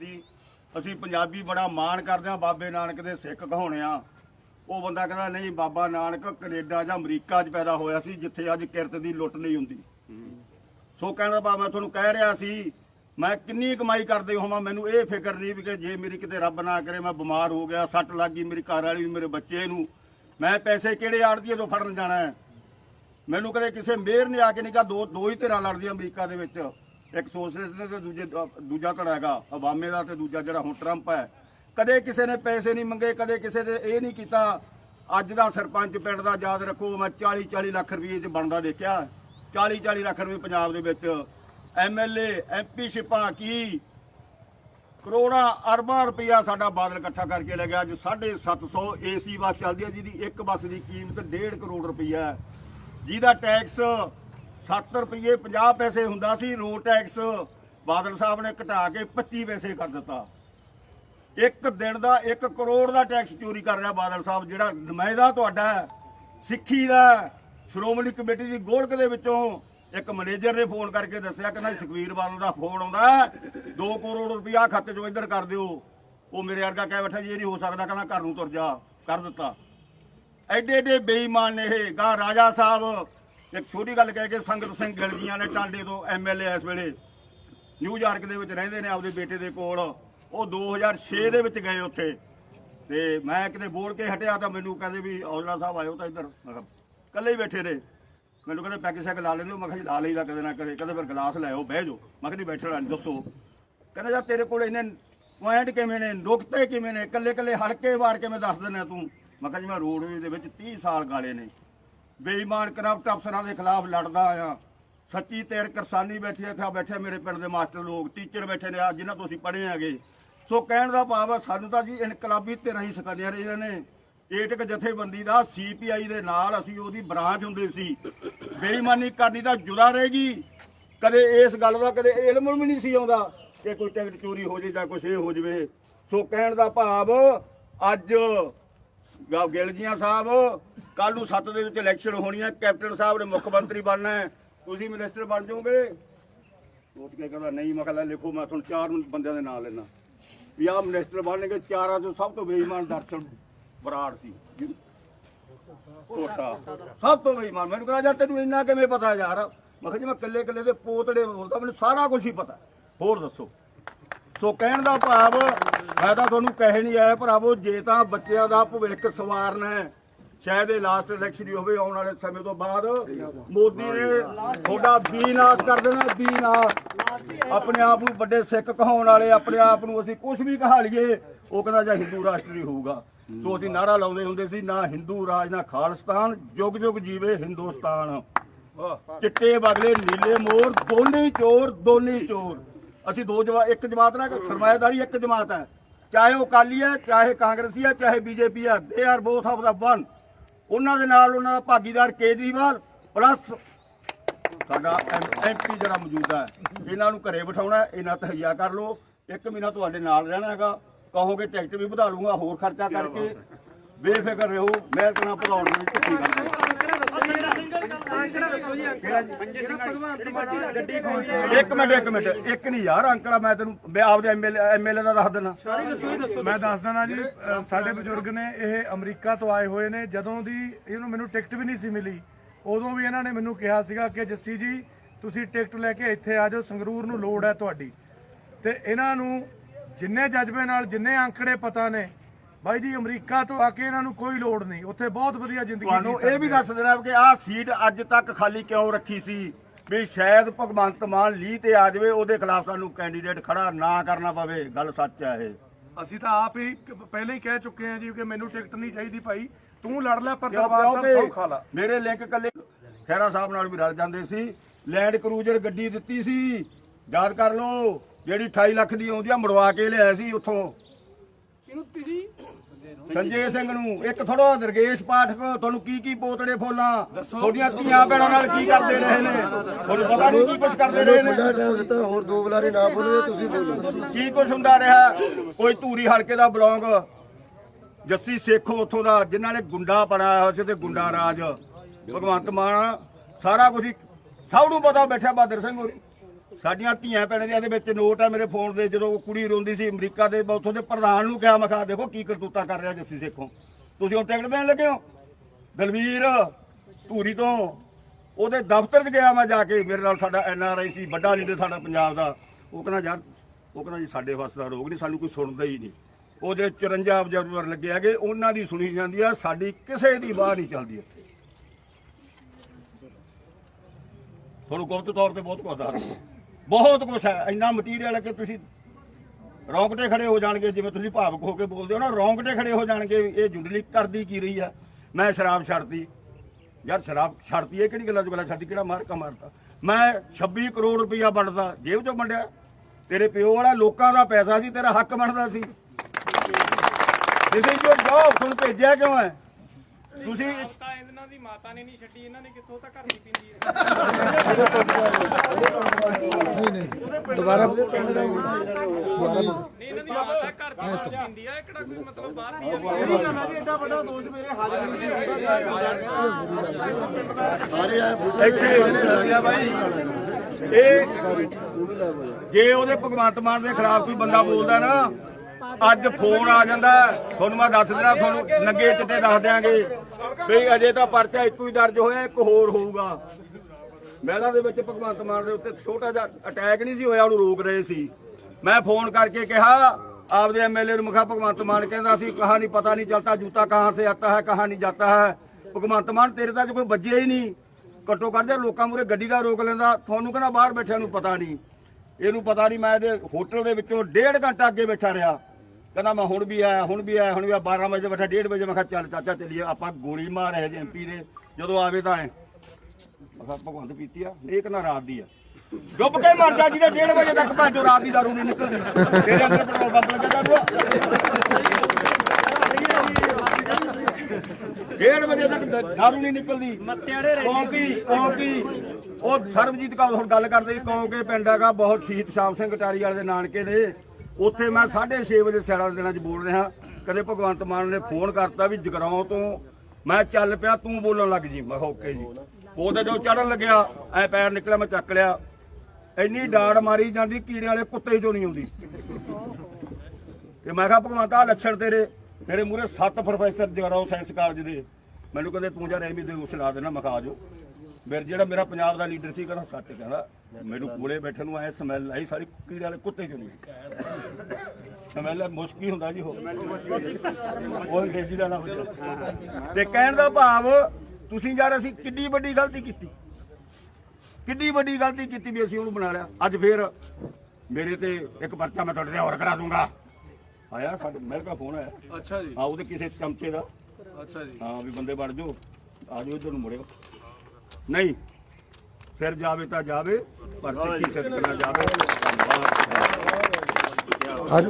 ਸੀ ਅਸੀਂ ਪੰਜਾਬੀ ਬੜਾ ਮਾਣ ਕਰਦੇ ਆ ਬਾਬੇ ਨਾਨਕ ਦੇ ਸਿੱਖ ਕਹਾਉਣੇ ਆ ਉਹ ਬੰਦਾ ਕਹਿੰਦਾ, ਨਹੀਂ ਬਾਬਾ ਨਾਨਕ, ਕੈਨੇਡਾ ਜਾਂ ਅਮਰੀਕਾ 'ਚ ਪੈਦਾ ਹੋਇਆ ਸੀ, ਜਿੱਥੇ ਅੱਜ ਕਿਰਤ ਦੀ ਲੁੱਟ ਨਹੀਂ ਹੁੰਦੀ। ਸੋ ਕਹਿੰਦਾ ਬਾ ਮੈਂ ਤੁਹਾਨੂੰ ਕਹਿ ਰਿਹਾ ਸੀ, ਮੈਂ ਕਿੰਨੀ ਕਮਾਈ ਕਰਦੇ ਹੋਵਾਂ, ਮੈਨੂੰ ਇਹ ਫਿਕਰ ਨਹੀਂ ਵੀ ਕਿ ਜੇ ਮੇਰੀ ਕਿਤੇ ਰੱਬ ਨਾ ਕਰੇ, ਮੈਂ ਬਿਮਾਰ ਹੋ ਗਿਆ, ਸੱਟ ਲੱਗ ਗਈ ਮੇਰੀ ਘਰ ਵਾਲੀ ਨੂੰ, ਮੇਰੇ ਬੱਚੇ ਨੂੰ। ਮੈਂ ਪੈਸੇ ਕਿਹੜੇ ਆੜਤੀਏ ਤੋਂ ਫੜਨ ਜਾਣਾ ਹੈ? ਮੈਨੂੰ ਕਦੇ ਕਿਸੇ ਮੇਅਰ ਨੇ ਆ ਕੇ ਨਹੀਂ ਕਿਹਾ, ਦੋ ਦੋ ਹੀ ਧਿਰਾਂ ਲੜਦੀਆਂ ਅਮਰੀਕਾ ਦੇ ਵਿੱਚ। ਇੱਕ ਸੋਸ਼ਲਿਸਟ ਨੇ ਤੇ ਦੂਜੇ ਦੂਜਾ ਧੜਾ ਹੈਗਾ ਅਵਾਮੇ ਦਾ ਤੇ ਦੂਜਾ ਜਿਹੜਾ ਹੁਣ ਟਰੰਪ ਹੈ। ਕਦੇ ਕਿਸੇ ਨੇ ਪੈਸੇ ਨਹੀਂ ਮੰਗੇ, ਕਦੇ ਕਿਸੇ ਨੇ ਇਹ ਨਹੀਂ ਕੀਤਾ, ਅੱਜ ਦਾ ਸਰਪੰਚ ਪਿੰਡ ਦਾ ਯਾਦ ਰੱਖੋ, ਮੈਂ 40 40 ਲੱਖ ਰੁਪਏ ਚ ਬਣਦਾ ਦੇਖਿਆ। 40 40 ਲੱਖ ਰੁਪਏ ਪੰਜਾਬ ਦੇ ਵਿੱਚ। ਐਮਐਲਏ ਐਮਪੀ ਸ਼ਿਪਾਂ ਕੀ? ਕਰੋੜਾਂ, ਅਰਬਾਂ ਰੁਪਇਆ ਸਾਡਾ ਬਾਦਲ ਇਕੱਠਾ ਕਰਕੇ ਲੈ ਗਿਆ। ਅੱਜ 750 ਏਸੀ ਬੱਸ ਚੱਲਦੀ ਹੈ, ਜਿਹਦੀ ਇੱਕ ਬੱਸ ਦੀ ਕੀਮਤ 1.5 ਕਰੋੜ ਰੁਪਈਆ ਜਿਹਦਾ ਟੈਕਸ 7 ਰੁਪਏ 50 ਪੈਸੇ ਹੁੰਦਾ ਸੀ ਰੋਡ ਟੈਕਸ ਬਾਦਲ ਸਾਹਿਬ ਨੇ ਘਟਾ ਕੇ 25 ਪੈਸੇ ਕਰ ਦਿੱਤਾ। ਇੱਕ ਦਿਨ ਦਾ 1 ਕਰੋੜ ਦਾ ਟੈਕਸ ਚੋਰੀ ਕਰ ਰਿਹਾ ਬਾਦਲ ਸਾਹਿਬ, ਜਿਹੜਾ ਨੁਮਾਇੰਦਾ ਤੁਹਾਡਾ ਸਿੱਖੀ ਦਾ ਸ਼੍ਰੋਮਣੀ ਕਮੇਟੀ ਦੀ ਗੋਲਕ ਦੇ ਵਿੱਚੋਂ ਇੱਕ ਮੈਨੇਜਰ ਨੇ ਫੋਨ ਕਰਕੇ ਦੱਸਿਆ, ਕਹਿੰਦਾ ਸੁਖਵੀਰ ਬਾਦਲ ਦਾ ਫੋਨ ਆਉਂਦਾ 2 ਕਰੋੜ ਰੁਪਇਆ ਖਾਤੇ 'ਚੋਂ ਇੱਧਰ ਕਰ ਦਿਓ। ਉਹ ਮੇਰੇ ਵਰਗਾ ਕਹਿ ਬੈਠਾ ਜੀ, ਇਹ ਨਹੀਂ ਹੋ ਸਕਦਾ, ਕਹਿੰਦਾ ਘਰ ਨੂੰ ਤੁਰ ਜਾ, ਕਰ ਦਿੱਤਾ। ਐਡੇ ਐਡੇ ਬੇਈਮਾਨ ਨੇ ਇਹ ਗਾ ਰਾਜਾ ਸਾਹਿਬ ਇੱਕ ਛੋਟੀ ਗੱਲ ਕਹਿ ਕੇ ਸੰਗਤ ਸਿੰਘ ਗਿਲਜੀਆਂ ਨੇ ਟਾਂਡੇ ਤੋਂ ਐਮਐਲਏ ਇਸ ਵੇਲੇ ਨਿਊਯਾਰਕ ਦੇ ਵਿੱਚ ਰਹਿੰਦੇ ਨੇ ਆਪਦੇ ਬੇਟੇ ਦੇ ਕੋਲ। ਉਹ 2006 ਦੇ ਵਿੱਚ ਗਏ ਉੱਥੇ। ਤੇ ਮੈਂ ਕਿਤੇ ਬੋਲ ਕੇ ਹਟਿਆ ਤਾਂ ਮੈਨੂੰ ਕਹਿੰਦੇ ਵੀ ਔਜਲਾ ਸਾਹਿਬ ਆਇਓ ਤਾਂ ਇੱਧਰ। ਮੈਂ ਕਿਹਾ, ਇਕੱਲੇ ਹੀ ਬੈਠੇ ਰਹੇ। ਮੈਨੂੰ ਕਹਿੰਦੇ ਪੈਗ ਸ਼ੈਕ ਲਾ ਲੈਂਦੇ ਹੋ? ਮੈਂ ਕਿਹਾ ਜੀ ਲਾ ਲਈਦਾ ਕਦੇ ਨਾ ਕਦੇ। ਕਹਿੰਦੇ, ਫਿਰ ਗਲਾਸ ਲੈ ਆਓ, ਬਹਿ ਜਾਓ। ਮੈਂ ਕਿਹਾ, ਨਹੀਂ ਬੈਠਣਾ ਨਹੀਂ ਦੱਸੋ। ਕਹਿੰਦਾ, ਯਾਰ ਤੇਰੇ ਕੋਲ ਇਹਨੇ ਪੁਆਇੰਟ ਕਿਵੇਂ ਨੇ? ਨੁਕਤੇ ਕਿਵੇਂ ਨੇ? ਇਕੱਲੇ ਇਕੱਲੇ ਹਲਕੇ ਵਾਰ ਕੇ ਮੈਂ ਦੱਸ ਦਿੰਦਾ ਤੂੰ? ਮੈਂ ਕਿਹਾ, ਜੀ ਮੈਂ ਰੋਡਵੇਜ਼ ਦੇ ਵਿੱਚ 30 ਸਾਲ ਗਾਲੇ ਨੇ। ਬੇਈਮਾਨ ਕਰਪਟ ਅਫਸਰਾਂ ਦੇ ਖਿਲਾਫ ਲੜਦਾ ਆ ਸੱਚੀ ਤੇਰ ਕਿਰਸਾਨੀ ਬੈਠੀ ਇੱਥੇ ਬੈਠੇ ਮੇਰੇ ਪਿੰਡ ਦੇ ਮਾਸਟਰ ਲੋਕ, ਟੀਚਰ ਬੈਠੇ ਨੇ ਆ ਜਿਨ੍ਹਾਂ ਤੋਂ ਅਸੀਂ ਪੜ੍ਹੇ ਆਗੇ ਸੋ ਕਹਿਣ ਦਾ ਭਾਵ ਆ, ਸਾਨੂੰ ਤਾਂ ਜੀ ਇਨਕਲਾਬੀ ਧਿਰਾਂ ਹੀ ਸਿਖਾਉਂਦੀਆਂ ਰਹੀਆਂ ਨੇ। ਏਟਕ ਜਥੇਬੰਦੀ ਦਾ ਸੀਪੀਆਈ ਦੇ ਨਾਲ ਅਸੀਂ ਉਹਦੀ ਬ੍ਰਾਂਚ ਹੁੰਦੇ ਸੀ। ਬੇਈਮਾਨੀ ਕਰਨੀ ਤਾਂ ਜੁਦਾ ਰਹੇਗੀ। ਕਦੇ ਇਸ ਗੱਲ ਦਾ, ਕਦੇ ਇਲਮ ਵੀ ਨਹੀਂ ਸੀ ਆਉਂਦਾ ਕਿ ਕੋਈ ਟਿਕਟ ਚੋਰੀ ਹੋ ਜੇ ਜਾਂ ਕੁਛ ਇਹ ਹੋ ਜਵੇ। ਸੋ ਕਹਿਣ ਦਾ ਭਾਵ, ਅੱਜ ਗਾ ਗਿਲਜੀਆਂ ਸਾਹਿਬ ਕੱਲ ਨੂੰ 7 ਦੇ ਵਿੱਚ ਇਲੈਕਸ਼ਨ ਹੋਣੀ ਹੈ ਕੈਪਟਨ ਸਾਹਿਬ ਨੇ ਮੁੱਖ ਮੰਤਰੀ ਬਣਨਾ ਹੈ। ਤੁਸੀਂ ਮਿਨਿਸਟਰ ਬਣ ਜਾਓਗੇ। ਉੱਠ ਕੇ ਕਹਿੰਦਾ, ਨਹੀਂ, ਮੈਂ ਕਹਿੰਦਾ ਲਿਖੋ, ਮੈਂ ਤੁਹਾਨੂੰ ਚਾਰ ਬੰਦਿਆਂ ਦੇ ਨਾਂ ਲੈਣਾ ਵੀ ਆਹ ਮਿਨਿਸਟਰ ਬਣਨਗੇ, ਚਾਰਾਂ ਚੋਂ ਸਭ ਤੋਂ ਬੇਈਮਾਨ ਦਰਸ਼ਨ ਬਰਾੜ ਸੀ। ਕੋਟਾ। ਸਭ ਤੋਂ ਬੇਈਮਾਨ। ਮੈਨੂੰ ਕਹਿੰਦਾ, ਯਾਰ ਤੈਨੂੰ ਇੰਨਾ ਕਿਵੇਂ ਪਤਾ ਯਾਰ? ਮੈਂ ਕਿਹਾ ਜੀ, ਮੈਂ ਕੱਲੇ ਕੱਲੇ ਦੇ ਪੋਤੜੇ ਬੋਲਦਾ, ਮੈਨੂੰ ਸਾਰਾ ਕੁਝ ਹੀ ਪਤਾ। ਹੋਰ ਦੱਸੋ। ਸੋ ਕਹਿਣ ਦਾ ਭਾਵ, ਮੈਂ ਤਾਂ ਤੁਹਾਨੂੰ ਕਹਿ ਨਹੀਂ ਆਇਆ, ਭਰਾਵੋ, ਜੇ ਤਾਂ ਬੱਚਿਆਂ ਦਾ ਭਵਿੱਖ ਸਵਾਰਨਾ ਹੈ ਸ਼ਾਇਦ ਇਹ ਲਾਸਟ ਇਲੈਕਸ਼ਨ ਹੀ ਹੋਵੇ, ਆਉਣ ਵਾਲੇ ਸਮੇਂ ਤੋਂ ਬਾਅਦ ਮੋਦੀ ਨੇ ਤੁਹਾਡਾ ਬੀਨਾਸ਼ ਕਰ ਦੇਣਾ, ਬੀਨਾਸ਼। ਆਪਣੇ ਆਪ ਨੂੰ ਵੱਡੇ ਸਿੱਖ ਕਹਾਉਣ ਵਾਲੇ, ਆਪਣੇ ਆਪ ਨੂੰ ਅਸੀਂ ਕੁਝ ਵੀ ਕਹਾ ਲਈਏ, ਉਹ ਕਹਿੰਦਾ ਜਾਂ ਹਿੰਦੂ ਰਾਸ਼ਟਰੀ ਹੋਊਗਾ। ਸੋ ਅਸੀਂ ਨਾਰਾ ਲਾਉਂਦੇ ਹੁੰਦੇ ਸੀ, ਨਾ ਹਿੰਦੂ ਰਾਜ, ਨਾ ਖਾਲਿਸਤਾਨ, ਜੁਗ ਜੁਗ ਜੀਵੇ ਹਿੰਦੁਸਤਾਨ। ਚਿੱਟੇ ਬਦਲੇ ਨੀਲੇ ਮੋਰ, ਦੋਨੇ ਚੋਰ ਦੋਨੇ ਚੋਰ। ਅਸੀਂ ਦੋ ਜਮਾ ਇੱਕ ਜਮਾਤ ਨਾਲ ਸਰਮਾਇਦਾਰੀ ਇੱਕ ਜਮਾਤ ਹੈ। ਚਾਹੇ ਉਹ ਅਕਾਲੀ ਹੈ, ਚਾਹੇ ਕਾਂਗਰਸੀ ਹੈ, ਚਾਹੇ ਬੀਜੇਪੀ ਹੈ they are both of the one ਉਹਨਾਂ ਦੇ ਨਾਲ ਉਹਨਾਂ ਦਾ ਭਾਗੀਦਾਰ ਕੇਜਰੀਵਾਲ ਪਲੱਸ ਸਾਡਾ ਐਮਪੀ ਜਿਹੜਾ ਮੌਜੂਦਾ ਹੈ ਇਹਨਾਂ ਨੂੰ ਘਰੇ ਬਿਠਾਉਣਾ ਇਹਨਾਂ ਤਹਈਆ ਕਰ ਲਓ। ਇੱਕ ਮਹੀਨਾ ਤੁਹਾਡੇ ਨਾਲ ਰਹਿਣਾ ਹੈਗਾ ਕਹੋਗੇ ਟਿਕਟ ਵੀ ਵਧਾ ਲੂੰਗਾ ਹੋਰ ਖਰਚਾ ਕਰਕੇ। ਬੇਫਿਕਰ ਰਹੋ ਮੈਂ ਤਨਾ ਵਧਾਉਣ ਦੀ ਝੁੱਕੀ ਕਰਦਾ। ਇੱਕ ਮਿੰਟ ਇੱਕ ਮਿੰਟ। ਇੱਕ ਨਹੀਂ ਯਾਰ ਅੰਕਲ ਮੈਂ ਤੈਨੂੰ ਮੈਂ ਆਪਦੇ ਐਮਐਲਏ ਐਮਐਲਏ ਦਾ ਦੱਸ ਦਿੰਦਾ। ਮੈਂ ਦੱਸ ਦਿੰਦਾ ਜੀ ਅ, ਸਾਡੇ ਬਜ਼ੁਰਗ ਨੇ ਇਹ ਅਮਰੀਕਾ ਤੋਂ ਆਏ ਹੋਏ ਨੇ। ਜਦੋਂ ਦੀ ਇਹਨੂੰ ਮੈਨੂੰ ਟਿਕਟ ਵੀ ਨਹੀਂ ਸੀ ਮਿਲੀ ਉਦੋਂ ਵੀ ਇਹਨਾਂ ਨੇ ਮੈਨੂੰ ਕਿਹਾ ਸੀਗਾ ਕਿ ਜੱਸੀ ਜੀ ਤੁਸੀਂ ਟਿਕਟ ਲੈ ਕੇ ਇੱਥੇ ਆ ਜਾਓ ਸੰਗਰੂਰ ਨੂੰ ਲੋੜ ਹੈ ਤੁਹਾਡੀ। ਤੇ ਇਹਨਾਂ ਨੂੰ ਜਿੰਨੇ ਜਜ਼ਬੇ ਨਾਲ ਜਿੰਨੇ ਅੰਕੜੇ ਪਤਾ ਨੇ ਬਾਈ ਜੀ ਅਮਰੀਕਾ ਤੋਂ ਆ ਕੇ ਇਹਨਾਂ ਨੂੰ ਕੋਈ ਲੋੜ ਨਹੀਂ। ਉੱਥੇ ਬਹੁਤ ਵਧੀਆ ਜ਼ਿੰਦਗੀ ਤੁਹਾਨੂੰ ਇਹ ਵੀ ਦੱਸ ਦੇਣਾ ਕਿ ਆਹ ਸੀਟ ਅੱਜ ਤੱਕ ਖਾਲੀ ਕਿਉਂ ਰੱਖੀ ਸੀ? ਵੀ ਸ਼ਾਇਦ ਭਗਵੰਤ ਮਾਨ ਲੀ ਤੇ ਆ ਜਾਵੇ ਉਹਦੇ ਖਿਲਾਫ ਸਾਨੂੰ ਕੈਂਡੀਡੇਟ ਖੜਾ ਨਾ ਕਰਨਾ ਪਵੇ। ਗੱਲ ਸੱਚ ਹੈ ਇਹ। ਅਸੀਂ ਤਾਂ ਆਪ ਹੀ ਪਹਿਲਾਂ ਹੀ ਕਹਿ ਚੁੱਕੇ ਹਾਂ ਜੀ ਕਿ ਮੈਨੂੰ ਟਿਕਟ ਨਹੀਂ ਚਾਹੀਦੀ ਭਾਈ। ਤੂੰ ਲੜ ਲੈ ਪਰ ਦਰਬਾਰ ਸਾਹਿਬ ਖਾ ਲਾ। ਮੇਰੇ ਲਿੰਕ ਕੱਲੇ ਖੈਰਾ ਸਾਹਿਬ ਨਾਲ ਵੀ ਰਲ ਜਾਂਦੇ ਸੀ। ਲੈਂਡ ਕਰੂਜ਼ਰ ਗੱਡੀ ਦਿੱਤੀ ਸੀ। ਯਾਦ ਕਰ ਲਓ ਜਿਹੜੀ 28 ਲੱਖ ਦੀ ਆਉਂਦੀ ਆ ਮੁੜਵਾ ਕੇ ਲਿਆਇਆ ਸੀ ਉੱਥੋਂ। ਸੰਜੇ ਸਿੰਘ ਨੂੰ ਇੱਕ ਥੋੜਾ ਦਰਗੇਸ਼ ਪਾਠਕ ਤੁਹਾਨੂੰ ਕੀ ਕੀ ਪੋਤੜੇ ਫੋਲਾਂ? ਤੁਹਾਡੀਆਂ ਧੀਆਂ ਭੈਣਾਂ ਨਾਲ ਕੀ ਕਰਦੇ ਰਹੇ ਨੇ? ਤੁਹਾਨੂੰ ਪਤਾ ਨਹੀਂ ਕੀ ਕੁਝ ਕਰਦੇ ਰਹੇ ਨੇ? ਬੜਾ ਟਾਈਮ ਦਿੱਤਾ ਹੋਰ ਦੋ ਬੁਲਾਰੇ ਨਾ ਬੋਲੋ ਤੁਸੀਂ ਬੋਲੋ। ਕੀ ਕੁਝ ਹੁੰਦਾ ਰਿਹਾ? ਕੋਈ ਧੂਰੀ ਹਲਕੇ ਦਾ ਬਲੌਂਗ? ਜੱਸੀ ਸੇਖੋ ਉੱਥੋਂ ਦਾ ਜਿਨ੍ਹਾਂ ਨੇ ਗੁੰਡਾ ਬਣਾਇਆ ਹੋਇਆ ਸੀ ਤੇ ਗੁੰਡਾ ਰਾਜ। ਭਗਵੰਤ ਮਾਨ ਸਾਰਾ ਕੁਝ ਸਭ ਨੂੰ ਪਤਾ ਬੈਠਾ ਬਹਾਦਰ ਸਿੰਘ ਹੋਰੀ। ਸਾਡੀਆਂ ਧੀਆਂ ਭੈਣਾਂ ਦੇ ਇਹਦੇ ਵਿੱਚ ਨੋਟ ਹੈ ਮੇਰੇ ਫੋਨ ਦੇ, ਜਦੋਂ ਉਹ ਕੁੜੀ ਰੋਂਦੀ ਸੀ ਅਮਰੀਕਾ ਦੇ ਉੱਥੋਂ ਦੇ ਪ੍ਰਧਾਨ ਨੂੰ ਕਿਹਾ, ਮੈਂ ਕਿਹਾ, ਦੇਖੋ ਕੀ ਕਰਤੂਤਾ ਕਰ ਰਿਹਾ ਜੱਸੀ ਸੇਖੋਂ। ਤੁਸੀਂ ਉਹ ਟਿਕਟ ਦੇਣ ਲੱਗੇ ਹੋ? ਦਲਵੀਰ ਧੂਰੀ ਤੋਂ। ਉਹਦੇ ਦਫ਼ਤਰ 'ਚ ਗਿਆ ਮੈਂ ਜਾ ਕੇ, ਮੇਰੇ ਨਾਲ ਸਾਡਾ ਐਨ ਆਰ ਆਈ ਸੀ, ਵੱਡਾ ਲੀਡਰ ਸਾਡਾ ਪੰਜਾਬ ਦਾ। ਉਹ ਕਹਿੰਦਾ, ਯਾਰ, ਉਹ ਕਹਿੰਦਾ ਜੀ, ਸਾਡੇ ਵਾਸਤੇ ਦਾ ਰੋਗ ਨਹੀਂ, ਸਾਨੂੰ ਕੋਈ ਸੁਣਦਾ ਹੀ ਨਹੀਂ। ਉਹ ਜਿਹੜੇ 54 ਆਬਜ਼ਰਵਰ ਲੱਗੇ ਹੈਗੇ, ਉਹਨਾਂ ਦੀ ਸੁਣੀ ਜਾਂਦੀ ਆ, ਸਾਡੀ ਕਿਸੇ ਦੀ ਬਾਹ ਨਹੀਂ ਚੱਲਦੀ ਇੱਥੇ। ਤੁਹਾਨੂੰ ਗੁਪਤ ਤੌਰ ਤੇ ਬਹੁਤ ਕੁਝ ਦੱਸ ਬਹੁਤ ਕੁਝ ਹੈ ਇੰਨਾ ਮਟੀਰੀਅਲ ਹੈ ਕਿ ਤੁਸੀਂ ਰੌਂਗਟੇ ਖੜੇ ਹੋ ਜਾਣਗੇ ਜਿਵੇਂ ਤੁਸੀਂ ਭਾਵਕ ਹੋ ਕੇ ਬੋਲਦੇ ਹੋ ਨਾ ਰੌਂਗਟੇ ਖੜੇ ਹੋ ਜਾਣਗੇ ਇਹ ਜੁੰਡਲੀ ਕਰਦੀ ਕੀ ਰਹੀ ਆ? ਮੈਂ ਸ਼ਰਾਬ ਛੱਡਤੀ। ਯਾਰ ਸ਼ਰਾਬ ਛੱਡਤੀ ਇਹ ਕਿਹੜੀ ਗੱਲਾਂ ਚ ਗੱਲਾਂ ਛੱਡਤੀ ਕਿਹੜਾ ਮਾਰਕਾ ਮਾਰਤਾ? ਮੈਂ 26 ਕਰੋੜ ਰੁਪਇਆ ਵੰਡਦਾ ਜੇਬ ਚੋਂ ਵੰਡਿਆ। ਤੇਰੇ ਪਿਓ ਵਾਲਾ ਲੋਕਾਂ ਦਾ ਪੈਸਾ ਸੀ ਤੇਰਾ ਹੱਕ ਬਣਦਾ ਸੀ। ਤੁਸੀਂ ਜੋ ਜਾਓ ਤੁਹਾਨੂੰ ਭੇਜਿਆ ਕਿਉਂ ਹੈ? ਤੁਸੀਂ ਇਹਨਾਂ ਦੀ ਮਾਤਾ ਨੇ ਨਹੀਂ ਛੱਡੀ ਇਹਨਾਂ ਨੇ ਕਿੱਥੋਂ ਤੱਕ ਘਰ ਦੀ ਪੀਂਦੀ ਹੈ? ਨਹੀਂ ਇਹਨਾਂ ਦੀ ਮਾਤਾ ਘਰ ਦੀ ਬਾਹਰ ਪੀਂਦੀ ਆ ਇਹ ਕਿਹੜਾ ਕੋਈ ਮਤਲਬ ਬਾਹਰ ਦੀ ਸਾਰੇ ਆ ਇੱਥੇ ਲੱਗਿਆ ਬਾਈ ਇਹ ਉਹ ਵੀ ਲੈ ਬੋਲ ਜੇ ਉਹਦੇ ਭਗਵੰਤ ਮਾਨ ਦੇ ਖਿਲਾਫ ਕੋਈ ਬੰਦਾ ਬੋਲਦਾ ਨਾ ਅੱਜ ਫੋਨ ਆ ਜਾਂਦਾ ਤੁਹਾਨੂੰ ਮੈਂ ਦੱਸ ਦੇਣਾ ਤੁਹਾਨੂੰ ਨੰਗੇ ਚਿੱਟੇ ਦੱਸ ਦਿਆਂਗੇ ਵੀ ਅਜੇ ਤਾਂ ਪਰਚਾ ਇੱਕੋ ਹੀ ਦਰਜ ਹੋਇਆ ਇੱਕ ਹੋਰ ਹੋਊਗਾ ਮਹਿਲਾ ਦੇ ਵਿੱਚ ਭਗਵੰਤ ਮਾਨ ਦੇ ਉੱਤੇ ਛੋਟਾ ਜਿਹਾ ਅਟੈਕ ਨਹੀਂ ਸੀ ਹੋਇਆ ਉਹਨੂੰ ਰੋਕ ਰਹੇ ਸੀ। ਮੈਂ ਫੋਨ ਕਰਕੇ ਕਿਹਾ ਆਪਦੇ ਐਮਐਲਏ ਨੂੰ ਮਖਾ ਭਗਵੰਤ ਮਾਨ ਕਹਿੰਦਾ ਸੀ ਕਹਾ ਨਹੀਂ ਪਤਾ ਨਹੀਂ ਚਲਤਾ ਜੂਤਾ ਕਹਾਂ ਸੇ ਆਤਾ ਹੈ ਕਹਾ ਨਹੀਂ ਜਾਤਾ ਹੈ। ਭਗਵੰਤ ਮਾਨ ਤੇਰੇ ਤਾਂ ਅੱਜ ਕੋਈ ਵੱਜਿਆ ਹੀ ਨਹੀਂ। ਘੱਟੋ ਘੱਟ ਜੇ ਲੋਕਾਂ ਮੂਰੇ ਗੱਡੀ ਦਾ ਰੋਕ ਲੈਂਦਾ ਤੁਹਾਨੂੰ ਕਹਿੰਦਾ ਬਾਹਰ ਬੈਠਿਆਂ ਨੂੰ ਪਤਾ ਨਹੀਂ। ਇਹਨੂੰ ਪਤਾ ਨਹੀਂ ਮੈਂ ਇਹਦੇ ਹੋਟਲ ਦੇ ਵਿੱਚੋਂ ਡੇਢ ਘੰਟਾ ਅੱਗੇ ਬੈਠਾ ਰਿਹਾ। ਕਹਿੰਦਾ ਮੈਂ ਹੁਣ ਵੀ ਆਇਆ ਹੁਣ ਵੀ ਆਇਆ ਹੁਣ ਵੀ ਆਇਆ, 12 ਵਜੇ ਬੈਠਾ 1:30 ਵਜੇ ਮੈਂ ਕਿਹਾ ਚੱਲ ਚਾਚਾ ਚੱਲੀਏ ਆਪਾਂ ਗੋਲੀ ਮਾਰ ਰਹੇ ਹੈ ਐਮਪੀ ਦੇ। ਜਦੋਂ ਆਵੇ ਤਾਂ ਕਿਹਾ ਭਗਵੰਤ ਪੀਤੀ ਆ ਇਹ ਕਹਿੰਦਾ ਰਾਤ ਦੀ ਆ। ਡੁੱਬ ਕੇ ਮਰ ਜਾ ਜਿਹਦੇ 1:30 ਵਜੇ ਤੱਕ ਭਾਜੋ ਰਾਤ ਦੀ ਦਾਰੂ ਨਹੀਂ ਨਿਕਲਦੀ। ਤੇਰੇ ਅੰਦਰ ਪੈਟਰੋਲ ਪੰਪ ਲੱਗਿਆ ਦਾਰੂ ਡੇਢ ਵਜੇ ਤੱਕ ਦ- ਦਾਰੂ ਨਹੀਂ ਨਿਕਲਦੀ। ਮੱਤਿਆੜੇ ਕਿਉਂਕਿ ਕਿਉਂਕਿ ਉਹ ਸਰਬਜੀਤ ਕੌਰ ਹੁਣ ਗੱਲ ਕਰਦੇ ਸੀ ਕਿਉਂਕਿ ਪਿੰਡ ਹੈਗਾ ਬਹੁਤ ਸ਼ਹੀਦ ਸ਼ਾਮ ਸਿੰਘ ਕਟਾਰੀ ਵਾਲੇ ਦੇ ਨਾਨਕੇ ਨੇ ਉੱਥੇ ਮੈਂ 6:30 ਵਜੇ ਦੇ ਦਿਨਾਂ 'ਚ ਬੋਲ ਰਿਹਾ ਕਦੇ ਭਗਵੰਤ ਮਾਨ ਨੇ ਫੋਨ ਕਰਤਾ ਵੀ ਜਗਰਾਉਂ ਤੋਂ। ਮੈਂ ਚੱਲ ਪਿਆ ਤੂੰ ਬੋਲਣ ਲੱਗ ਜੀ। ਮੈਂ ਕਿਹਾ ਓਕੇ ਜੀ। ਉਹਦੇ ਜੋ ਚੜਨ ਲੱਗਿਆ, ਐ ਪੈਰ ਨਿਕਲਿਆ, ਮੈਂ ਚੱਕ ਲਿਆ। ਇੰਨੀ ਡਾੜ ਮਾਰੀ ਜਾਂਦੀ, ਕੀੜੇ ਵਾਲੇ ਕੁੱਤੇ ਚੋਂ ਨਹੀਂ ਆਉਂਦੀ। ਤੇ ਮੈਂ ਕਿਹਾ ਭਗਵੰਤ ਲੱਛਣ ਤੇਰੇ। ਮੇਰੇ ਮੂਰੇ ਸੱਤ ਪ੍ਰੋਫੈਸਰ ਜਗਰਾਉਂ ਸਾਇੰਸ ਕਾਲਜ ਦੇ। ਮੈਨੂੰ ਕਹਿੰਦੇ, ਤੂੰ ਜਾ ਐਵੇਂ ਦੇ ਸੁਣਾ ਦੇਣਾ ਮੈਂ ਕਿਹਾ ਮੇਰੇ ਜਿਹੜਾ ਮੇਰਾ ਪੰਜਾਬ ਦਾ ਲੀਡਰ ਸੀ, ਕਹਿੰਦਾ, ਸੱਚ ਕਹਿੰਦਾ, ਮੈਨੂੰ ਕੋਲੇ ਬੈਠਣ ਨੂੰ ਐ ਸਮੈਲ ਆਈ, ਸਾਰੀ ਕੀੜੇ ਵਾਲੇ ਕੁੱਤੇ ਚੋਂ ਨਹੀਂ। ਸਮੈਲ ਮੁਸ਼ਕੀ ਹੁੰਦਾ ਜੀ ਹੋ ਉਹ ਅੰਗਰੇਜ਼ੀ ਦਾ ਨਾਮ ਤੇ ਕਹਿਣ ਦਾ ਭਾਵ ਤੁਸੀਂ ਯਾਰ ਅਸੀਂ ਕਿੰਨੀ ਵੱਡੀ ਗਲਤੀ ਕੀਤੀ। ਕਿੰਨੀ ਵੱਡੀ ਗਲਤੀ ਕੀਤੀ ਵੀ ਅਸੀਂ ਉਹਨੂੰ ਬਣਾ ਲਿਆ। ਅੱਜ ਫੇਰ ਮੇਰੇ ਤੇ ਇੱਕ ਪਰਚਾ ਮੈਂ ਤੁਹਾਡੇ ਤੇ ਹੋਰ ਕਰਾ ਦੂੰਗਾ। ਆਇਆ ਸਾਡੇ ਮਹਿਲ ਦਾ ਫੋਨ ਆਇਆ। ਅੱਛਾ ਜੀ। ਆ ਉਹਦੇ ਕਿਸੇ ਚਮਚੇ ਦਾ। ਅੱਛਾ ਜੀ। ਹਾਂ ਵੀ ਬੰਦੇ ਬਣ ਜਾਓ। ਆ ਜਾਓ ਇਧਰ ਨੂੰ ਮੁੜਿਓ। ਨਹੀਂ ਫਿਰ ਜਾਵੇ ਤਾਂ ਜਾਵੇ ਪਰ ਸਿੱਖੀ ਸਿੱਖ ਨਾ ਜਾਵੇ। ਧੰਨਵਾਦ।